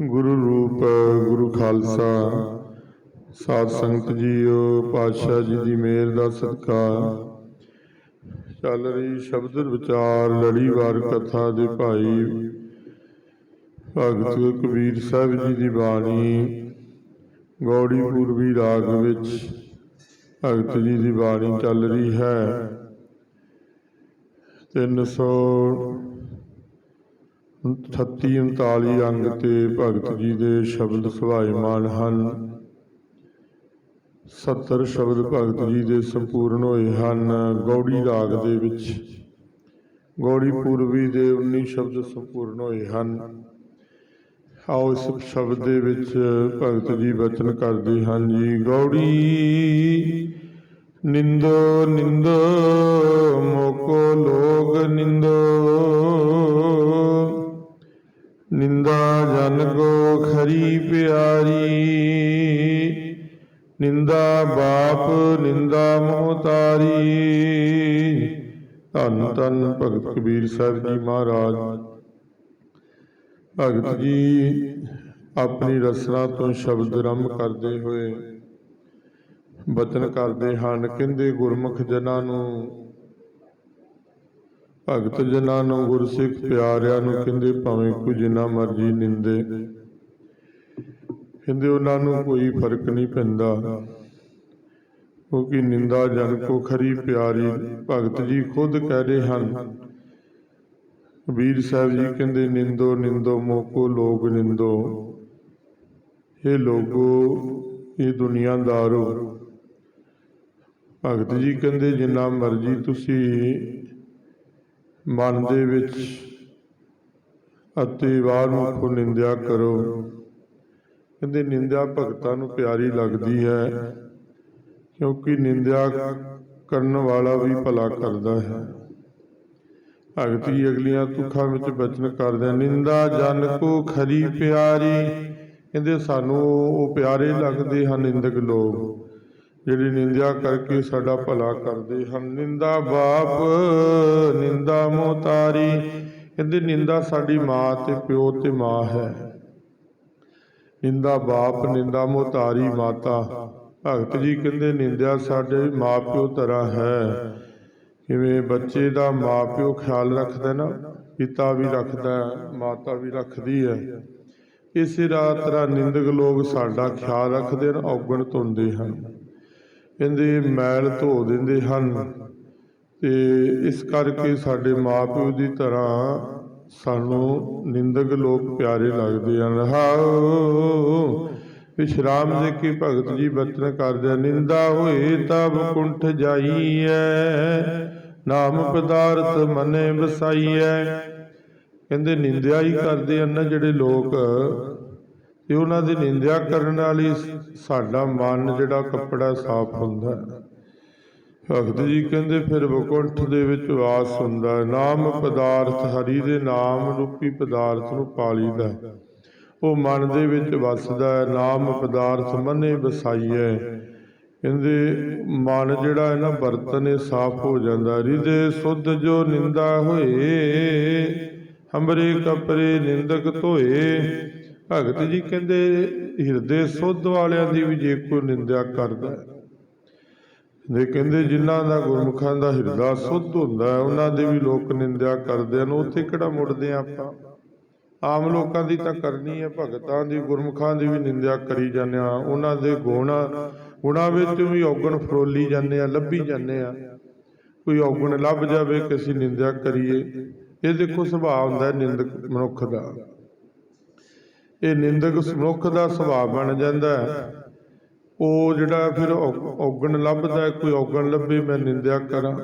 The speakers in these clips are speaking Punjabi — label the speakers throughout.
Speaker 1: ਗੁਰੂ ਰੂਪ, ਗੁਰੂ ਖਾਲਸਾ। ਸਾਧ ਸੰਗਤ ਜੀਓ, ਪਾਤਸ਼ਾਹ ਜੀ ਦੀ ਮਿਹਰ ਦਾ ਸਤਿਕਾਰ। ਚੱਲ ਰਹੀ ਸ਼ਬਦ ਵਿਚਾਰ ਲੜੀਵਾਰ ਕਥਾ ਦੇ ਭਾਈ ਭਗਤ ਕਬੀਰ ਸਾਹਿਬ ਜੀ ਦੀ ਬਾਣੀ, ਗੌੜੀ ਪੂਰਬੀ ਰਾਗ ਵਿੱਚ ਭਗਤ ਜੀ ਦੀ ਬਾਣੀ ਚੱਲ ਰਹੀ ਹੈ। 338 39 ਅੰਗ ਤੇ ਭਗਤ ਜੀ ਦੇ ਸ਼ਬਦ ਸੁਭਾਇਮਾਨ ਹਨ। 70 ਸ਼ਬਦ ਭਗਤ ਜੀ ਦੇ ਸੰਪੂਰਨ ਹੋਏ ਹਨ। ਗੌੜੀ ਰਾਗ ਦੇ ਵਿੱਚ ਗੌੜੀ ਪੂਰਬੀ ਦੇ 19 ਸ਼ਬਦ ਸੰਪੂਰਨ ਹੋਏ ਹਨ। ਆਓ ਇਸ ਸ਼ਬਦ ਦੇ ਵਿੱਚ ਭਗਤ ਜੀ ਬਚਨ ਕਰਦੇ ਹਨ ਜੀ। ਗੌੜੀ, ਨਿੰਦੋ ਨਿੰਦੋ, ਮੋਕੋ ਲੋਗ ਨਿੰਦੋ। ਜਨ ਕੋ ਖਰੀ ਪਿਆਰੀ, ਨਿੰਦਾ ਬਾਪ, ਨਿੰਦਾ ਮੋਤਾਰੀ ਧੰਨ ਧੰਨ ਭਗਤ ਕਬੀਰ ਸਾਹਿਬ ਜੀ ਮਹਾਰਾਜ। ਭਗਤ ਜੀ, ਆਪਣੀ ਰਸਨਾ ਤੋਂ ਸ਼ਬਦ ਰੰਭ ਕਰਦੇ ਹੋਏ, ਬਚਨ ਕਰਦੇ ਹਨ, ਕਹਿੰਦੇ ਗੁਰਮੁਖ ਜਨਾਂ ਨੂੰ ਭਗਤ ਜਨਾਂ ਨੂੰ ਗੁਰਸਿੱਖ ਪਿਆਰਿਆਂ ਨੂੰ ਕਹਿੰਦੇ ਭਾਵੇਂ ਕੋਈ ਜਿੰਨਾ ਮਰਜ਼ੀ ਨਿੰਦੇ। ਕਹਿੰਦੇ ਉਹਨਾਂ ਨੂੰ ਕੋਈ ਫ਼ਰਕ ਨਹੀਂ ਪੈਂਦਾ। ਕਿਉਂਕਿ ਨਿੰਦਾ ਜਨ ਕੋ ਖਰੀ ਪਿਆਰੀ ਭਗਤ ਜੀ ਖੁਦ ਕਹਿ ਰਹੇ ਹਨ। ਵੀਰ ਸਾਹਿਬ ਜੀ ਕਹਿੰਦੇ, ਨਿੰਦੋ ਨਿੰਦੋ, ਮੋਕੋ ਲੋਗ ਨਿੰਦੋ। ਇਹ ਲੋਗੋ, ਇਹ ਦੁਨੀਆਦਾਰੋ ਭਗਤ ਜੀ ਕਹਿੰਦੇ, ਜਿੰਨਾ ਮਰਜ਼ੀ ਤੁਸੀਂ ਮਨ ਦੇ ਵਿੱਚ ਅਤੇ ਬਾਹਰ ਮੁਖੋਂ ਨਿੰਦਿਆ ਕਰੋ। ਕਹਿੰਦੇ ਨਿੰਦਿਆ ਭਗਤਾਂ ਨੂੰ ਪਿਆਰੀ ਲੱਗਦੀ ਹੈ ਕਿਉਂਕਿ ਨਿੰਦਿਆ ਕਰਨ ਵਾਲਾ ਵੀ ਭਲਾ ਕਰਦਾ ਹੈ। ਭਗਤ ਅਗਲੀਆਂ ਤੁਖਾਂ ਵਿੱਚ ਬਚਨ ਕਰਦੇ ਨਿੰਦਾ ਜਨ ਕੋ ਖਰੀ ਪਿਆਰੀ। ਕਹਿੰਦੇ ਸਾਨੂੰ ਉਹ ਪਿਆਰੇ ਲੱਗਦੇ ਹਨ ਨਿੰਦਕ ਲੋਕ। ਜਿਹੜੀ ਨਿੰਦਿਆ ਕਰਕੇ ਸਾਡਾ ਭਲਾ ਕਰਦੇ ਹਨ। ਨਿੰਦਾ ਬਾਪ, ਨਿੰਦਾ ਮੋਤਾਰੀ ਕਹਿੰਦੇ ਨਿੰਦਾ ਸਾਡੀ ਮਾਂ ਤੇ ਪਿਓ ਤੇ ਮਾਂ ਹੈ। ਨਿੰਦਾ ਬਾਪ, ਨਿੰਦਾ ਮੋਤਾਰੀ ਮਾਤਾ। ਭਗਤ ਜੀ ਕਹਿੰਦੇ, ਨਿੰਦਿਆ ਸਾਡੇ ਮਾਪਿਓ ਤਰ੍ਹਾਂ ਹੈ। ਕਿਵੇਂ ਬੱਚੇ ਦਾ ਮਾਪਿਓ ਖਿਆਲ ਰੱਖਦਾ ਨਾ, ਪਿਤਾ ਵੀ ਰੱਖਦਾ, ਮਾਤਾ ਵੀ ਰੱਖਦੀ ਹੈ। ਇਸੇ ਰਾਤ ਤਰ੍ਹਾਂ ਨਿੰਦਕ ਲੋਕ ਸਾਡਾ ਖਿਆਲ ਰੱਖਦੇ ਨੇ ਔਗਣ ਧੁੰਦੇ ਹਨ। ਕਹਿੰਦੇ ਮੈਲ ਧੋ ਦਿੰਦੇ ਹਨ। ਤੇ ਇਸ ਕਰਕੇ ਸਾਡੇ ਮਾਪਿਓ ਦੀ ਤਰ੍ਹਾਂ ਸਾਨੂੰ ਨਿੰਦਕ ਲੋਕ ਪਿਆਰੇ ਲੱਗਦੇ ਹਨ। ਰਹਾਉ ਵਿਸ਼ਰਾਮ ਦੇ ਕੇ ਭਗਤ ਜੀ ਬਚਨ ਕਰਦੇ ਨਿੰਦਾ ਹੋਏ ਤਬ ਕੁੰਠ ਜਾਈਐ, ਨਾਮ ਪਦਾਰਥ ਮਨੇ ਵਸਾਈਐ। ਕਹਿੰਦੇ ਨਿੰਦਿਆ ਹੀ ਕਰਦੇ ਹਨ ਜਿਹੜੇ ਲੋਕ ਤੇ ਉਹਨਾਂ ਦੀ ਨਿੰਦਿਆ ਕਰਨ ਵਾਲੀ ਸਾਡਾ ਮਨ ਜਿਹੜਾ ਕੱਪੜਾ ਸਾਫ਼ ਹੁੰਦਾ ਹੈ। ਭਗਤ ਜੀ ਕਹਿੰਦੇ, ਫਿਰ ਵਕੁੰਠ ਦੇ ਵਿੱਚ ਵਾਸ ਹੁੰਦਾ ਹੈ। ਨਾਮ ਪਦਾਰਥ, ਹਰੀ ਦੇ ਨਾਮ, ਰੂਪੀ ਪਦਾਰਥ ਨੂੰ ਪਾਲੀਦਾ ਉਹ ਮਨ ਦੇ ਵਿੱਚ ਵਸਦਾ ਹੈ। ਨਾਮ ਪਦਾਰਥ ਮਨੇ ਵਸਾਈਐ। ਕਹਿੰਦੇ, ਮਨ ਜਿਹੜਾ ਹੈ ਨਾ, ਬਰਤਨ ਇਹ ਸਾਫ਼ ਹੋ ਜਾਂਦਾ ਹੈ। ਹਿਰਦੇ ਸੁਧ ਜੋ ਨਿੰਦਾ ਹੋਏ ਹਮਰੇ ਕਪਰੇ ਨਿੰਦਕ ਧੋਏ। ਭਗਤ ਜੀ ਕਹਿੰਦੇ, ਹਿਰਦੇ ਸੁੱਧ ਵਾਲਿਆਂ ਦੀ ਵੀ ਜੇ ਕੋਈ ਨਿੰਦਿਆ ਕਰਦਾ ਦੇ ਕਹਿੰਦੇ, ਜਿਨ੍ਹਾਂ ਦਾ ਗੁਰਮੁਖਾਂ ਦਾ ਹਿਰਦਾ ਸੁੱਧ ਹੁੰਦਾ ਹੈ, ਉਹਨਾਂ ਦੇ ਵੀ ਲੋਕ ਨਿੰਦਿਆ ਕਰਦੇ ਹਨ। ਉੱਥੇ ਕਿਹੜਾ ਮੁੜਦੇ ਹਾਂ ਆਪਾਂ? ਆਮ ਲੋਕਾਂ ਦੀ ਤਾਂ ਕਰਨੀ ਹੈ, ਭਗਤਾਂ ਦੀ, ਗੁਰਮੁਖਾਂ ਦੀ ਵੀ ਨਿੰਦਿਆ ਕਰੀ ਜਾਂਦੇ ਆ ਉਹਨਾਂ ਦੇ ਗੁਣ, ਗੁਣਾਂ ਵਿੱਚ ਵੀ ਔਗਣ ਫਰੋਲੀ ਜਾਂਦੇ ਆ ਲੱਭੀ ਜਾਂਦੇ ਆ ਕੋਈ ਔਗਣ ਲੱਭ ਜਾਵੇ ਕਿ ਅਸੀਂ ਨਿੰਦਿਆ ਕਰੀਏ। ਇਹ ਦੇਖੋ ਸੁਭਾਅ ਹੁੰਦਾ ਹੈ ਨਿੰਦਕ ਮਨੁੱਖ ਦਾ। ਇਹ ਨਿੰਦਕ ਮਨੁੱਖ ਦਾ ਸੁਭਾਅ ਬਣ ਜਾਂਦਾ ਹੈ। ਉਹ ਜਿਹੜਾ ਫਿਰ ਔ- ਔਗਣ ਲੱਭਦਾ ਕੋਈ ਔਗਣ ਲੱਭੇ, ਮੈਂ ਨਿੰਦਿਆ ਕਰਾਂ।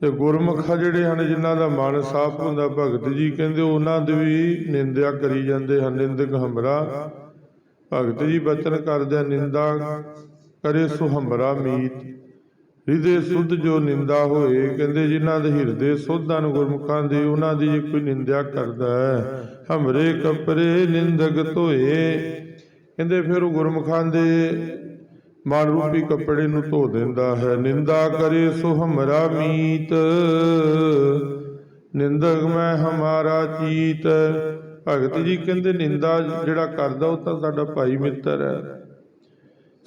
Speaker 1: ਤੇ ਗੁਰਮੁਖ ਜਿਹੜੇ ਹਨ, ਜਿਨ੍ਹਾਂ ਦਾ ਮਨ ਸਾਫ਼ ਹੁੰਦਾ, ਭਗਤ ਜੀ ਕਹਿੰਦੇ ਉਹਨਾਂ ਦੀ ਵੀ ਨਿੰਦਿਆ ਕਰੀ ਜਾਂਦੇ ਹਨ। ਨਿੰਦਕ ਹਮਰਾ, ਭਗਤ ਜੀ ਬਚਨ ਕਰਦੇ ਨਿੰਦਾ ਕਰੇ ਸੋ ਹਮਰਾ ਮੀਤ। ਹਿਰਦੇ ਸੁਧ ਜੋ ਨਿੰਦਾ ਹੋਏ, ਕਹਿੰਦੇ ਜਿਨ੍ਹਾਂ ਦੇ ਹਿਰਦੇ ਸੁੱਧ ਹਨ ਗੁਰਮੁਖਾਂ ਦੇ, ਉਹਨਾਂ ਦੀ ਜੇ ਕੋਈ ਨਿੰਦਿਆ ਕਰਦਾ ਹੈ, ਹਮਰੇ ਕਪਰੇ ਨਿੰਦਕ ਧੋਏ। ਕਹਿੰਦੇ ਫਿਰ ਉਹ ਗੁਰਮੁਖਾਂ ਦੇ ਮਨ ਰੂਪੀ ਕੱਪੜੇ ਨੂੰ ਧੋ ਦਿੰਦਾ ਹੈ, ਨਿੰਦਾ ਕਰੇ ਸੋ ਹਮਰਾ ਮੀਤ, ਨਿੰਦਕ ਮੈਂ ਹਮਾਰਾ ਚੀਤ। ਭਗਤ ਜੀ ਕਹਿੰਦੇ ਨਿੰਦਾ ਜਿਹੜਾ ਕਰਦਾ ਉਹ ਤਾਂ ਸਾਡਾ ਭਾਈ ਮਿੱਤਰ ਹੈ।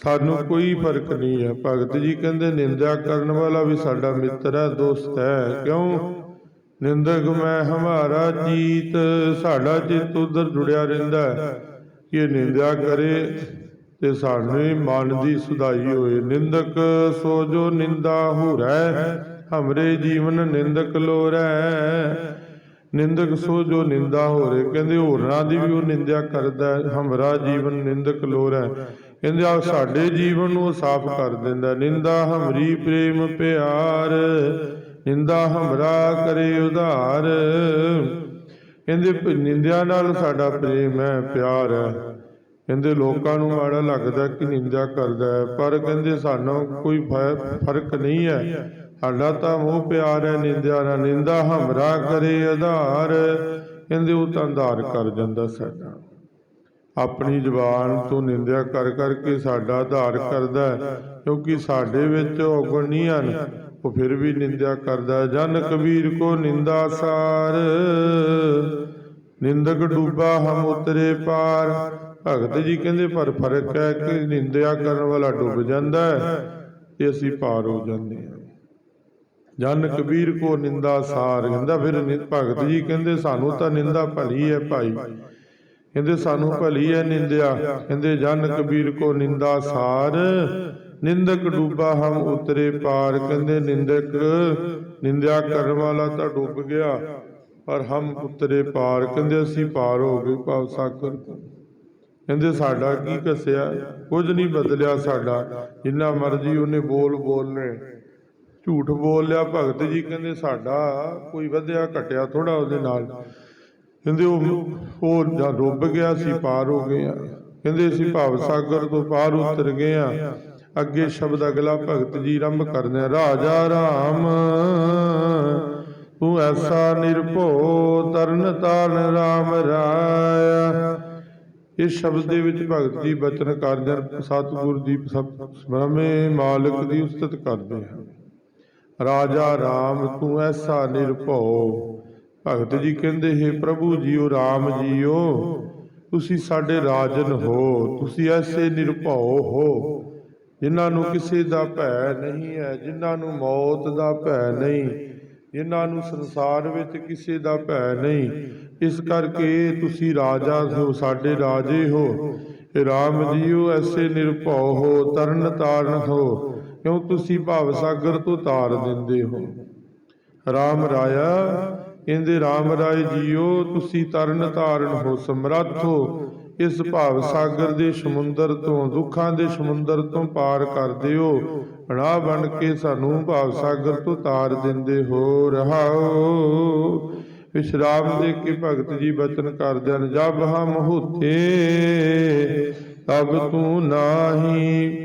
Speaker 1: ਸਾਨੂੰ ਕੋਈ ਫ਼ਰਕ ਨਹੀਂ ਹੈ। ਭਗਤ ਜੀ ਕਹਿੰਦੇ ਨਿੰਦਿਆ ਕਰਨ ਵਾਲਾ ਵੀ ਸਾਡਾ ਮਿੱਤਰ ਹੈ, ਦੋਸਤ ਹੈ। ਕਿਉਂ? ਨਿੰਦਕ ਮੈਂ ਹਮਾਰਾ ਚੀਤ ਸਾਡਾ ਚਿੱਤ ਉਧਰ ਜੁੜਿਆ ਰਹਿੰਦਾ ਹੈ ਕਿ ਇਹ ਨਿੰਦਿਆ ਕਰੇ ਤੇ ਸਾਡੇ ਮਨ ਦੀ ਸੁਧਾਈ ਹੋਏ। ਨਿੰਦਕ ਸੋ ਜੋ ਨਿੰਦਾ ਹੋ ਰਹਿ ਹਮਰੇ ਜੀਵਨ ਨਿੰਦਕ ਲੋਰੈ। ਨਿੰਦਕ ਸੋ ਜੋ ਨਿੰਦਾ ਹੋ ਰਹੇ ਕਹਿੰਦੇ, ਹੋਰਨਾਂ ਦੀ ਵੀ ਉਹ ਨਿੰਦਿਆ ਕਰਦਾ ਹਮਰਾ ਜੀਵਨ ਨਿੰਦਕ ਲੋਰੈ। ਕਹਿੰਦੇ ਸਾਡੇ ਜੀਵਨ ਨੂੰ ਸਾਫ਼ ਕਰ ਦਿੰਦਾ। ਨਿੰਦਾ ਹਮਰੀ ਪ੍ਰੇਮ ਪਿਆਰ, ਨਿੰਦਾ ਹਮਰਾ ਕਰੇ ਉਧਾਰ। ਕਹਿੰਦੇ ਪ- ਨਿੰਦਿਆ ਨਾਲ ਸਾਡਾ ਪ੍ਰੇਮ ਹੈ, ਪਿਆਰ ਹੈ। ਕਹਿੰਦੇ ਲੋਕਾਂ ਨੂੰ ਮਾੜਾ ਲੱਗਦਾ ਕਿ ਨਿੰਦਿਆ ਕਰਦਾ ਹੈ, ਪਰ ਕਹਿੰਦੇ ਸਾਨੂੰ ਕੋਈ ਫ਼ਰਕ ਨਹੀਂ ਹੈ। ਸਾਡਾ ਤਾਂ ਉਹ ਪਿਆਰ ਹੈ ਨਿੰਦਿਆ ਨਾਲ। ਨਿੰਦਾ ਹਮਰਾ ਕਰੇ ਆਧਾਰ ਕਹਿੰਦੇ ਉਹ ਤਾਂ ਆਧਾਰ ਕਰ ਜਾਂਦਾ ਸਾਡਾ। ਆਪਣੀ ਜ਼ੁਬਾਨ ਤੋਂ ਨਿੰਦਿਆ ਕਰ ਕਰਕੇ ਸਾਡਾ ਆਧਾਰ ਕਰਦਾ ਕਿਉਂਕਿ ਸਾਡੇ ਵਿੱਚ ਔਗਣ ਨਹੀਂ ਹਨ। ਉਹ ਫਿਰ ਵੀ ਨਿੰਦਿਆ ਕਰਦਾ ਜਨ ਕਬੀਰ ਕੋ ਨਿੰਦਾ ਸਾਰ, ਨਿੰਦਕ ਡੂਬਾ ਹਮ ਉਤਰੇ ਪਾਰ। ਭਗਤ ਜੀ ਕਹਿੰਦੇ, ਪਰ ਫ਼ਰਕ ਹੈ ਕਿ ਨਿੰਦਿਆ ਕਰਨ ਵਾਲਾ ਡੁੱਬ ਜਾਂਦਾ ਹੈ, ਤੇ ਅਸੀਂ ਪਾਰ ਹੋ ਜਾਂਦੇ ਹਾਂ। ਜਨ ਕਬੀਰ ਕੋ ਨਿੰਦਾ ਸਾਰ, ਕਹਿੰਦਾ ਫਿਰ ਭਗਤ ਜੀ ਕਹਿੰਦੇ, ਸਾਨੂੰ ਤਾਂ ਨਿੰਦਾ ਭਲੀ ਹੈ ਭਾਈ। ਕਹਿੰਦੇ ਸਾਨੂੰ ਭਲੀ ਹੈ ਨਿੰਦਿਆ। ਕਹਿੰਦੇ ਜਨ ਕਬੀਰ ਕੋ ਨਿੰਦਾ ਸਾਰ, ਨਿੰਦਕ ਡੂਬਾ ਹਮ ਉਤਰੇ ਪਾਰ। ਕਹਿੰਦੇ ਨਿੰਦਕ, ਨਿੰਦਿਆ ਕਰਨ ਵਾਲਾ ਤਾਂ ਡੁੱਬ ਗਿਆ, ਪਰ ਹਮ ਉਤਰੇ ਪਾਰ। ਕਹਿੰਦੇ ਅਸੀਂ ਪਾਰ ਹੋ ਗਏ ਭਾਵ ਸਾਗਰ ਕਹਿੰਦੇ ਸਾਡਾ ਕੀ ਕਸਿਆ? ਕੁਝ ਨਹੀਂ ਬਦਲਿਆ ਸਾਡਾ। ਜਿੰਨਾ ਮਰਜ਼ੀ ਉਹਨੇ ਬੋਲ ਬੋਲਨੇ ਝੂਠ ਬੋਲ ਲਿਆ ਭਗਤ ਜੀ, ਕਹਿੰਦੇ ਸਾਡਾ ਕੋਈ ਵਧਿਆ ਘਟਿਆ ਥੋੜਾ ਉਹਦੇ ਨਾਲ। ਕਹਿੰਦੇ ਉਹ ਉਹ ਜਾਂ ਡੁੱਬ ਗਿਆ ਸੀ, ਪਾਰ ਹੋ ਗਏ ਆ। ਕਹਿੰਦੇ ਅਸੀਂ ਭਾਵ ਸਾਗਰ ਤੋਂ ਪਾਰ ਉਤਰ ਗਏ ਆ। ਅੱਗੇ ਸ਼ਬਦ ਅਗਲਾ ਭਗਤ ਜੀ ਆਰੰਭ ਕਰਦੇ ਰਾਜਾ ਰਾਮ, ਤੂੰ ਐਸਾ ਨਿਰਭਉ, ਤਰਨ ਤਾਰਨ ਰਾਮ ਰਾਇਆ। ਇਸ ਸ਼ਬਦ ਦੇ ਵਿੱਚ ਭਗਤ ਜੀ ਬਚਨ ਕਰਦੇ ਸਤਿਗੁਰ ਦੀ ਬ੍ਰਹਮੇ ਮਾਲਕ ਦੀ ਉਸਤਤ ਕਰਦੇ ਹਨ ਰਾਜਾ ਰਾਮ, ਤੂੰ ਐਸਾ ਨਿਰਭਉ ਭਗਤ ਜੀ ਕਹਿੰਦੇ, ਹੈ ਪ੍ਰਭੂ ਜੀਓ, ਰਾਮ ਜੀਓ, ਤੁਸੀਂ ਸਾਡੇ ਰਾਜਨ ਹੋ, ਤੁਸੀਂ ਐਸੇ ਨਿਰਭਉ ਹੋ, ਜਿਨ੍ਹਾਂ ਨੂੰ ਕਿਸੇ ਦਾ ਭੈ ਨਹੀਂ ਹੈ, ਜਿਨ੍ਹਾਂ ਨੂੰ ਮੌਤ ਦਾ ਭੈ ਨਹੀਂ, ਜਿਨ੍ਹਾਂ ਨੂੰ ਸੰਸਾਰ ਵਿੱਚ ਕਿਸੇ ਦਾ ਭੈ ਨਹੀਂ, ਇਸ ਕਰਕੇ ਤੁਸੀਂ ਰਾਜਾ ਹੋ, ਸਾਡੇ ਰਾਜੇ ਹੋ ਇਹ ਰਾਮ ਜੀਓ, ਐਸੇ ਨਿਰਭਉ ਹੋ, ਤਰਨ ਤਾਰਨ ਹੋ, ਕਿਉਂ ਤੁਸੀਂ ਭਵ ਸਾਗਰ ਤੋਂ ਤਾਰ ਦਿੰਦੇ ਹੋ? ਰਾਮ ਰਾਇਆ ਕਹਿੰਦੇ, ਰਾਮ ਰਾਏ ਜੀਓ, ਤੁਸੀਂ ਤਰਨ ਧਾਰਨ ਹੋ ਸਮਰੱਥ ਹੋ। ਇਸ ਭਾਵ ਸਾਗਰ ਦੇ ਸਮੁੰਦਰ ਤੋਂ ਦੁੱਖਾਂ ਦੇ ਸਮੁੰਦਰ ਤੋਂ ਪਾਰ ਕਰਦੇ ਹੋ। ਰਾਹ ਬਣ ਕੇ ਸਾਨੂੰ ਭਾਵ ਸਾਗਰ ਤੋਂ ਤਾਰ ਦਿੰਦੇ ਹੋ, ਰਹਾਓ। ਵਿਸ਼ਰਾਮ ਦੇ ਕੇ ਭਗਤ ਜੀ ਬਚਨ ਕਰਦੇ ਹਨ, ਜਬ ਹਮ ਹੁਤੇ ਤਬ ਤੂੰ ਨਾਹੀ।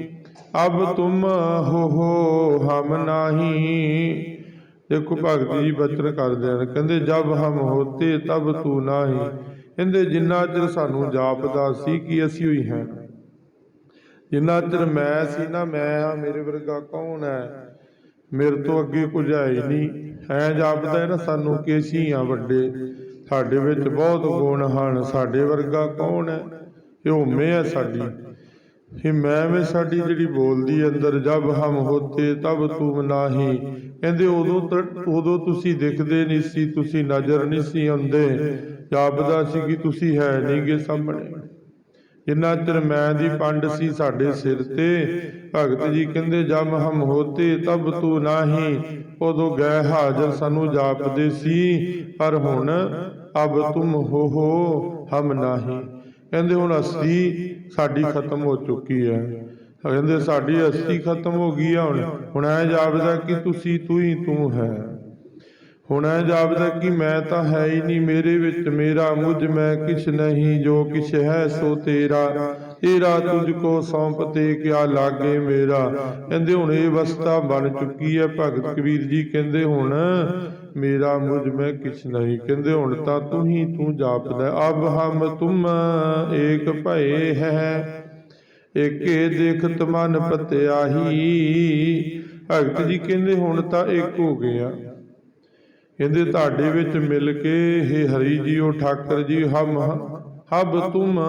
Speaker 1: ਅਬ ਤੁਮ ਹੋ ਹੋ ਹਮ ਨਾਹੀ। ਦੇਖੋ ਭਗਤ ਜੀ ਬਚਨ ਕਰਦੇ ਹਨ ਕਹਿੰਦੇ, ਜਬ ਹਮ ਹੋਤੇ ਤਬ ਤੂੰ ਨਾਹੀ। ਕਹਿੰਦੇ, ਜਿੰਨਾ ਚਿਰ ਸਾਨੂੰ ਜਾਪਦਾ ਸੀ ਕਿ ਅਸੀਂ ਹੋਈ ਹਾਂ। ਜਿੰਨਾ ਚਿਰ ਮੈਂ ਸੀ ਨਾ, ਮੈਂ ਆ, ਮੇਰੇ ਵਰਗਾ ਕੌਣ ਹੈ? ਮੇਰੇ ਤੋਂ ਅੱਗੇ ਕੁਝ ਹੈ ਹੀ ਨਹੀਂ। ਐ ਜਾਪਦਾ ਹੈ ਨਾ, ਸਾਨੂੰ ਕਿ ਅਸੀਂ ਆ ਵੱਡੇ। ਸਾਡੇ ਵਿੱਚ ਬਹੁਤ ਗੁਣ ਹਨ। ਸਾਡੇ ਵਰਗਾ ਕੌਣ ਹੈ? ਇਹ ਉਮੇ ਹੈ ਸਾਡੀ। ਕਿ ਮੈਂ ਵੀ ਸਾਡੀ ਜਿਹੜੀ ਬੋਲਦੀ ਅੰਦਰ, ਜਬ ਹਮ ਹੋਤੇ ਤਬ ਤੂੰ ਨਾਹੀ। ਕਹਿੰਦੇ ਉਦੋਂ ਉਦੋਂ ਤੁਸੀਂ ਦਿਖਦੇ ਨਹੀਂ ਸੀ, ਤੁਸੀਂ ਨਜ਼ਰ ਨਹੀਂ ਸੀ ਆਉਂਦੇ। ਜਾਪਦਾ ਸੀ ਕਿ ਤੁਸੀਂ ਹੈ ਨਹੀਂਗੇ ਸਾਹਮਣੇ। ਜਿੰਨਾ ਚਿਰ ਮੈਂ ਦੀ ਪੰਡ ਸੀ ਸਾਡੇ ਸਿਰ ਤੇ, ਭਗਤ ਜੀ ਕਹਿੰਦੇ, ਜਬ ਹਮ ਹੋਤੇ ਤਬ ਤੂੰ ਨਾਹੀ। ਉਦੋਂ ਗਏ ਹਾਜ਼ਰ ਸਾਨੂੰ ਜਾਪਦੇ ਸੀ, ਪਰ ਹੁਣ, ਅਬ ਤੁਮ ਹੋ ਹੋ ਹਮ ਨਾਹੀ। ਕਹਿੰਦੇ ਹੁਣ ਅਸਲੀ ਸਾਡੀ ਖਤਮ ਹੋ ਚੁੱਕੀ ਹੈ। ਕਹਿੰਦੇ ਸਾਡੀ ਅਸਲੀ ਖਤਮ ਹੋ ਗਈ ਆ ਹੁਣ। ਹੁਣ ਐ ਜਾਪਦਾ ਕਿ ਤੁਸੀਂ ਤੂੰ ਹੀ ਤੂੰ ਹੈ। ਹੁਣ ਐ ਜਾਪਦਾ ਕਿ ਮੈਂ ਤਾਂ ਹੈ ਹੀ ਨਹੀਂ, ਮੇਰੇ ਵਿੱਚ ਮੇਰਾ ਮੁਝ ਮੈਂ ਕਿਛ ਨਹੀਂ, ਜੋ ਕਿਛ ਹੈ ਸੋ ਤੇਰਾ। ਤੇਰਾ ਤੁਝ ਕੋ ਸੌਂਪਤੇ ਕਿਆ ਲਾਗੇ ਮੇਰਾ। ਕਹਿੰਦੇ ਹੁਣ ਇਹ ਅਵਸਥਾ ਬਣ ਚੁੱਕੀ ਹੈ। ਭਗਤ ਕਬੀਰ ਜੀ ਕਹਿੰਦੇ ਹੁਣ ਮੇਰਾ ਮੁਝ ਮੈਂ ਕਿਛ ਨਹੀਂ ਕਹਿੰਦੇ ਹੁਣ ਤਾਂ ਤੂੰ ਹੀ ਤੂੰ ਜਾਪਦਾ ਅਬ ਹਮ ਤੁਮ ਏਕ ਭਏ ਹੈ, ਏਕੇ ਦੇਖਤ ਮਨ ਪਤਿਆਹੀ। ਭਗਤ ਜੀ ਕਹਿੰਦੇ ਹੁਣ ਤਾਂ ਇੱਕ ਹੋ ਗਿਆ ਕਹਿੰਦੇ ਤੁਹਾਡੇ ਵਿੱਚ ਮਿਲ ਕੇ, ਹੇ ਹਰੀ ਜੀਓ ਠਾਕਰ ਜੀ, ਹਮ ਹਬ ਤੁਮ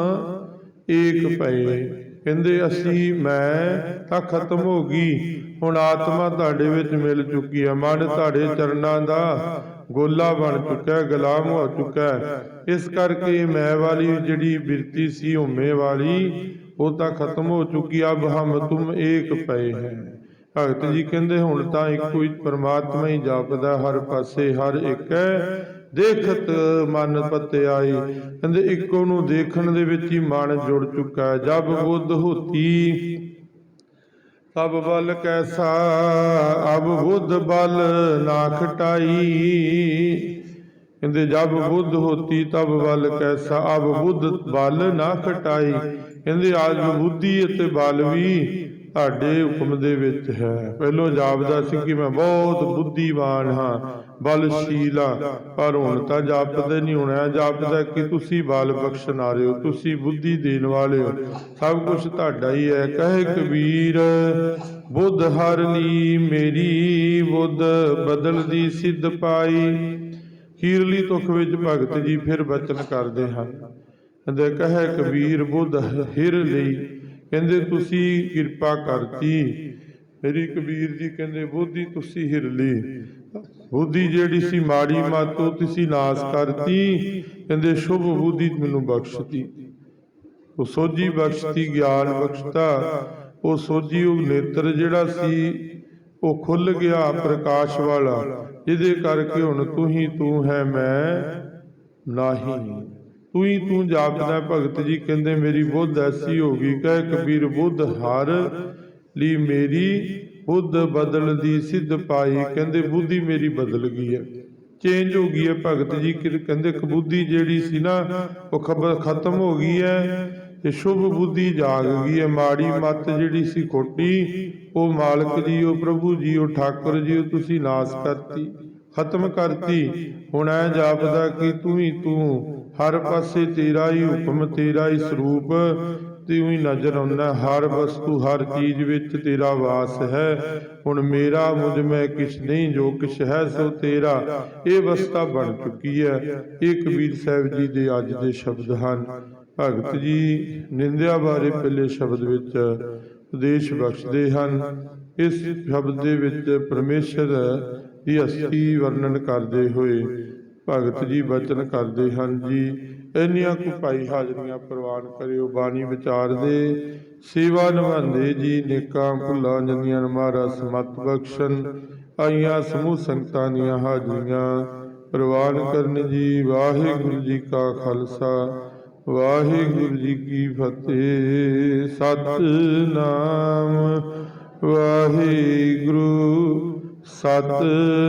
Speaker 1: ਏਕ ਪਏ ਕਹਿੰਦੇ ਅਸੀਂ ਮੈਂ ਤਾਂ ਖਤਮ ਹੋ ਗਈ। ਹੁਣ ਆਤਮਾ ਤੁਹਾਡੇ ਵਿੱਚ ਮਿਲ ਚੁੱਕੀ ਹੈ ਮਨ ਤੁਹਾਡੇ ਚਰਨਾਂ ਦਾ ਗੋਲਾ ਬਣ ਚੁੱਕਾ ਗੁਲਾਮ ਹੋ ਚੁੱਕਾ ਇਸ ਕਰਕੇ ਮੈਂ ਵਾਲੀ ਜਿਹੜੀ ਬਿਰਤੀ ਸੀ ਹਉਮੈ ਵਾਲੀ ਉਹ ਤਾਂ ਖਤਮ ਹੋ ਚੁੱਕੀ। ਅਬ ਹਮ ਤੁਮ ਏਕ ਪਏ ਹੈ। ਭਗਤ ਜੀ ਕਹਿੰਦੇ ਹੁਣ ਤਾਂ ਇੱਕੋ ਹੀ ਪਰਮਾਤਮਾ ਹੀ ਜਾਪਦਾ ਹਰ ਪਾਸੇ ਹਰ ਇੱਕ ਹੈ। ਦੇਖਤ ਮਨ ਪਤਿਆਈ। ਕਹਿੰਦੇ, ਇੱਕੋ ਨੂੰ ਦੇਖਣ ਦੇ ਵਿੱਚ ਹੀ ਮਨ ਜੁੜ ਚੁੱਕਾ ਹੈ। ਜਬ ਬੁੱਧ ਹੋਤੀ, ਤਬ ਬਲ ਕੈਸਾ। ਅਬ ਬੁੱਧ ਬਲ ਨਾ ਖਟਾਈ। ਕਹਿੰਦੇ, ਜਬ ਬੁੱਧ ਹੋਤੀ, ਤਬ ਬਲ ਕੈਸਾ। ਅਬ ਬੁੱਧ ਬਲ ਨਾ ਖਟਾਈ। ਕਹਿੰਦੇ ਅੱਜ ਬੁੱਧੀ ਅਤੇ ਬਲ ਵੀ ਤੁਹਾਡੇ ਹੁਕਮ ਦੇ ਵਿੱਚ ਹੈ। ਪਹਿਲੋਂ ਜਾਪਦਾ ਸੀ ਕਿ ਮੈਂ ਬਹੁਤ ਬੁੱਧੀਵਾਨ ਹਾਂ। ਬਲਸ਼ੀਲ ਪਰ ਹੁਣ ਤਾਂ ਜਾਪਦੇ ਨਹੀਂ ਹੋਣਾ। ਜਾਪਦਾ ਕਿ ਤੁਸੀਂ ਬਲ ਬਖਸ਼ਣ ਵਾਲੇ ਹੋ ਤੁਸੀਂ ਬੁੱਧੀ ਦੇਣ ਵਾਲੇ ਹੋ। ਸਭ ਕੁਝ ਤੁਹਾਡਾ ਹੀ ਹੈ। ਕਹੇ ਕਬੀਰ ਬੁੱਧ ਹਰ ਲਈ ਮੇਰੀ ਬੁੱਧ ਬਦਲਦੀ ਸਿੱਧ ਪਾਈ। ਖੀਰਲੀ ਤੁਖ ਵਿੱਚ ਭਗਤ ਜੀ ਫਿਰ ਬਚਨ ਕਰਦੇ ਹਨ। ਕਹਿੰਦੇ ਕਹੇ ਕਬੀਰ ਬੁੱਧ ਹਿਰ ਲਈ। ਕਹਿੰਦੇ ਤੁਸੀਂ ਕਿਰਪਾ ਕਰਤੀ। ਮੇਰੀ ਕਬੀਰ ਜੀ ਕਹਿੰਦੇ ਬੁੱਧੀ ਤੁਸੀਂ ਹਿਰ ਲਈ। ਬੁੱਧੀ ਜਿਹੜੀ ਸੀ ਮਾੜੀ ਮਤ, ਉਹ ਤੁਸੀਂ ਨਾਸ ਕਰਤੀ। ਕਹਿੰਦੇ, ਸ਼ੁਭ ਬੁੱਧੀ ਮੈਨੂੰ ਬਖਸ਼ਤੀ। ਉਹ ਸੋਝੀ ਬਖਸ਼ਤੀ, ਗਿਆਨ ਬਖਸ਼ਤਾ। ਉਹ ਸੋਝੀ ਉਹ ਨੇਤਰ ਜਿਹੜਾ ਸੀ, ਉਹ ਖੁੱਲ ਗਿਆ ਪ੍ਰਕਾਸ਼ ਵਾਲਾ। ਜਿਹਦੇ ਕਰਕੇ ਹੁਣ ਤੂੰ ਹੀ ਤੂੰ ਹੈ, ਮੈਂ ਨਾਹੀ। ਤੂੰ ਹੀ ਤੂੰ ਜਾਪਦਾ ਭਗਤ ਜੀ ਕਹਿੰਦੇ, ਮੇਰੀ ਬੁੱਧ ਐਸੀ ਹੋ ਗਈ। ਕਹਿ ਕਬੀਰ, ਬੁੱਧ, ਹਰ ਲਈ ਮੇਰੀ ਬੁੱਧ ਬਦਲਦੀ ਸਿੱਧ ਪਾਈ ਕਹਿੰਦੇ ਬੁੱਧੀ ਮੇਰੀ ਬਦਲ ਗਈ ਹੈ। ਚੇਂਜ ਹੋ ਗਈ ਹੈ ਭਗਤ ਜੀ ਕਹਿੰਦੇ ਕਬੂਦੀ ਜਿਹੜੀ ਸੀ ਨਾ, ਉਹ ਖਬਰ ਖਤਮ ਹੋ ਗਈ ਹੈ ਤੇ ਸ਼ੁਭ ਬੁੱਧੀ ਜਾਗ ਗਈ ਹੈ। ਮਾੜੀ ਮਤ ਜਿਹੜੀ ਸੀ ਖੋਟੀ, ਉਹ ਮਾਲਕ ਜੀ, ਉਹ ਪ੍ਰਭੂ ਜੀ, ਉਹ ਠਾਕੁਰ ਜੀ, ਉਹ ਤੁਸੀਂ ਨਾਸ ਕਰਤੀ, ਖਤਮ ਕਰਤੀ। ਹੁਣ ਐ ਜਾਪਦਾ ਕਿ ਤੂੰ ਹੀ ਤੂੰ, ਹਰ ਪਾਸੇ ਤੇਰਾ ਹੀ ਹੁਕਮ, ਤੇਰਾ ਹੀ ਸਰੂਪ ਤੇ ਹੀ ਨਜ਼ਰ ਆਉਂਦਾ ਹਰ ਵਸਤੂ, ਹਰ ਚੀਜ਼ ਵਿੱਚ ਤੇਰਾ ਵਾਸ ਹੈ। ਹੁਣ ਮੇਰਾ, ਮੁਝ ਮੈਂ ਕਿਛ ਨਹੀਂ, ਜੋ ਕਿਛ ਹੈ ਸੋ ਤੇਰਾ। ਇਹ ਅਵਸਥਾ ਬਣ ਚੁੱਕੀ ਹੈ। ਇਹ ਕਬੀਰ ਸਾਹਿਬ ਜੀ ਦੇ ਅੱਜ ਦੇ ਸ਼ਬਦ ਹਨ। ਭਗਤ ਜੀ, ਨਿੰਦਿਆ ਬਾਰੇ ਪਹਿਲੇ ਸ਼ਬਦ ਵਿੱਚ ਉਪਦੇਸ਼ ਬਖਸ਼ਦੇ ਹਨ। ਇਸ ਸ਼ਬਦ ਦੇ ਵਿੱਚ ਪਰਮੇਸ਼ਰ ਦੀ ਅਸਤੀ ਵਰਣਨ ਕਰਦੇ ਹੋਏ ਭਗਤ ਜੀ ਬਚਨ ਕਰਦੇ ਹਨ ਜੀ। ਇੰਨੀਆਂ ਕੁ ਭਾਈ ਹਾਜ਼ਰੀਆਂ ਪ੍ਰਵਾਨ ਕਰਿਓ, ਬਾਣੀ ਵਿਚਾਰਦੇ ਸੇਵਾ ਨਿਭਾਉਂਦੇ ਜੀ, ਨੇਕਾਂ ਭੁੱਲਾਂ ਜੰਦੀਆਂ ਮਹਾਰਾਜ ਸਮਤ ਬਖਸ਼ਣ, ਆਈਆਂ ਸਮੂਹ ਸੰਗਤਾਂ ਦੀਆਂ ਹਾਜ਼ਰੀਆਂ ਪ੍ਰਵਾਨ ਕਰਨ ਜੀ। ਵਾਹਿਗੁਰੂ ਜੀ ਕਾ ਖਾਲਸਾ, ਵਾਹਿਗੁਰੂ ਜੀ ਕੀ ਫਤਿਹ। ਸਤਨਾਮ, ਵਾਹਿਗੁਰੂ, ਸਤਨਾਮ